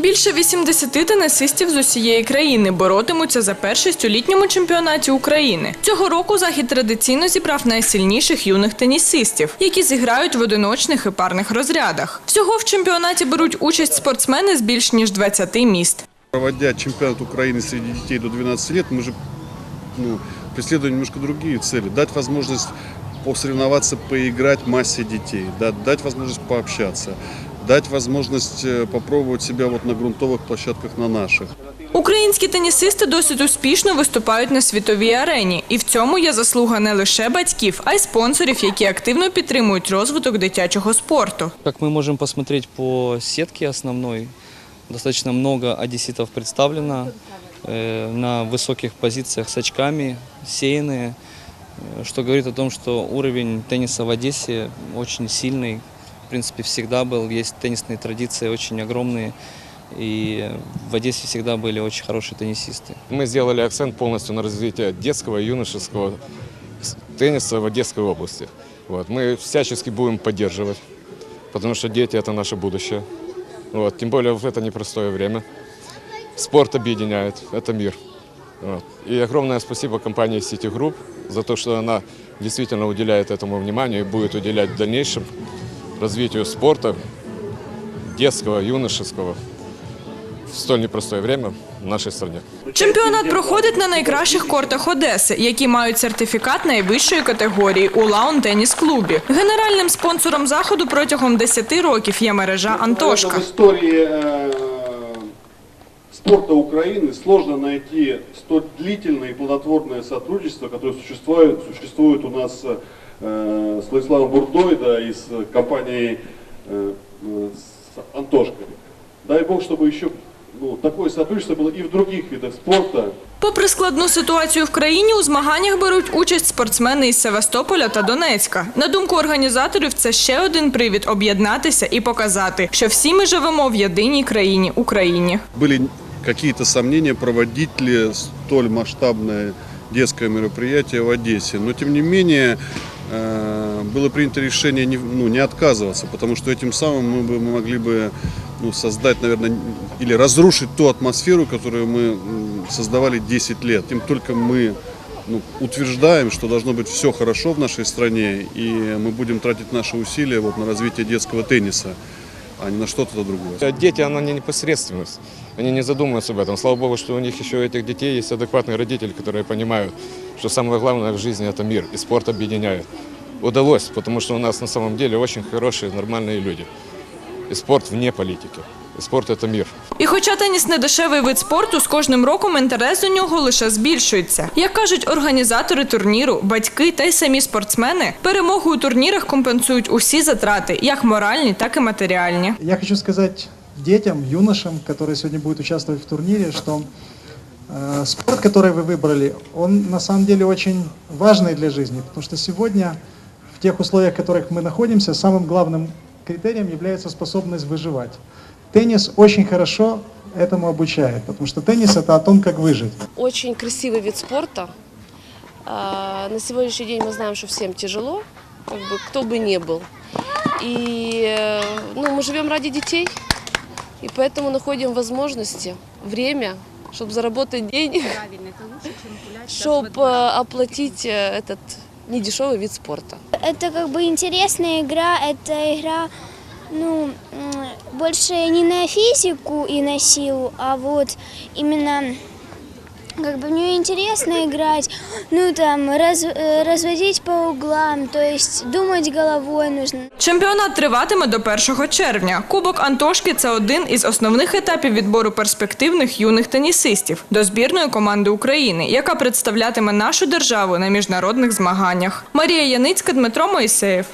Більше 80 тенісистів з усієї країни боротимуться за першість у літньому чемпіонаті України. Цього року захід традиційно зібрав найсильніших юних тенісистів, які зіграють в одиночних і парних розрядах. Всього в чемпіонаті беруть участь спортсмени з більш ніж 20 міст. Проводя чемпионат Украины среди детей до 12 лет, мы же ну, преследуем немножко другие цели. Дать возможность посоревноваться, поиграть массе детей, да, дать возможность дать возможность э, попробовать себя вот на грунтовых площадках на наших. Українські тенісисти досить успішно виступають на світовій арені, і в цьому є заслуга не лише батьків, а й спонсорів, які активно підтримують розвиток дитячого спорту. Как мы можем посмотреть по сетке основной, достаточно много одесситов представлено э, на высоких позициях с очками, сеянные, э, что говорит о том, что уровень тенниса в Одессе очень сильный. Принципе, всегда был, есть теннисные традиции очень огромные, и в Одессе всегда были очень хорошие теннисисты. Мы сделали акцент полностью на развитие детского и юношеского тенниса в Одесской области. Вот. Мы всячески будем поддерживать, потому что дети – это наше будущее. Вот. Тем более в это непростое время. Спорт объединяет, это мир. Вот. И огромное спасибо компании City Group за то, что она действительно уделяет этому внимание и будет уделять в дальнейшем развитию спорта детского, юношеского в столь непростое время в нашей стране. Чемпіонат проходить на найкращих кортах Одеси, які мають сертифікат найвищої категорії у лаун теніс клубі. Генеральним спонсором заходу протягом 10 років є мережа Антошка. В истории э, спорта Украины сложно найти столь длительное и плодотворное сотрудничество, которое существует, существует у нас э, с Владиславом Бурдой да, и с компанией э, э, с Антошкой. Дай Бог, чтобы еще ну, такое сотрудничество было и в других видах спорта. Попри складну ситуацію в країні, у змаганнях беруть участь спортсмени із Севастополя та Донецька. На думку організаторів, це ще один привід об'єднатися і показати, що всі ми живемо в єдиній країні Україні. Были какие-то сомнения, проводить ли столь масштабное детское мероприятие в Одессе. Но тем не менее э, было принято решение не, ну, не отказываться, потому что этим самым мы, бы, мы могли бы ну, создать, наверное, или разрушить ту атмосферу, которую мы м, создавали 10 лет. Тем только мы ну, утверждаем, что должно быть все хорошо в нашей стране, и мы будем тратить наши усилия вот, на развитие детского тенниса, а не на что-то другое. Э, Дети, она не непосредственность. Они не задумываются об этом. Слава Богу, что у них еще у этих детей есть адекватные родители, которые понимают, что самое главное в жизни – это мир, и спорт объединяет. Удалось, потому что у нас на самом деле очень хорошие, нормальные люди. И спорт вне политики. И спорт – это мир. І хоча теніс не дешевий вид спорту, з кожним роком інтерес до нього лише збільшується. Як кажуть організатори турніру, батьки та й самі спортсмени, перемогу у турнірах компенсують усі затрати, як моральні, так і матеріальні. Я хочу сказать детям, юношам, которые сегодня будут участвовать в турнире, что э, спорт, который вы выбрали, он на самом деле очень важный для жизни, потому что сегодня в тех условиях, в которых мы находимся, самым главным критерием является способность выживать. Теннис очень хорошо этому обучает, потому что теннис это о том, как выжить. Очень красивый вид спорта. А, На сегодняшний день мы знаем, что всем тяжело, как бы кто бы ни был. И э, ну, мы живем ради детей, и поэтому находим возможности, время, чтобы заработать денег, чтобы оплатить э, этот недешевый вид спорта. Это как бы интересная игра, это игра, ну, больше не на физику и на силу, а вот именно как бы в нее интересно играть, ну там раз- э, разводить по углам, то есть думать головой нужно. Чемпіонат триватиме до 1 червня. Кубок Антошки це один із основних етапів відбору перспективних юних тенісистів до збірної команди України, яка представлятиме нашу державу на міжнародних змаганнях. Марія Яницька, Дмитро Моїсеєв.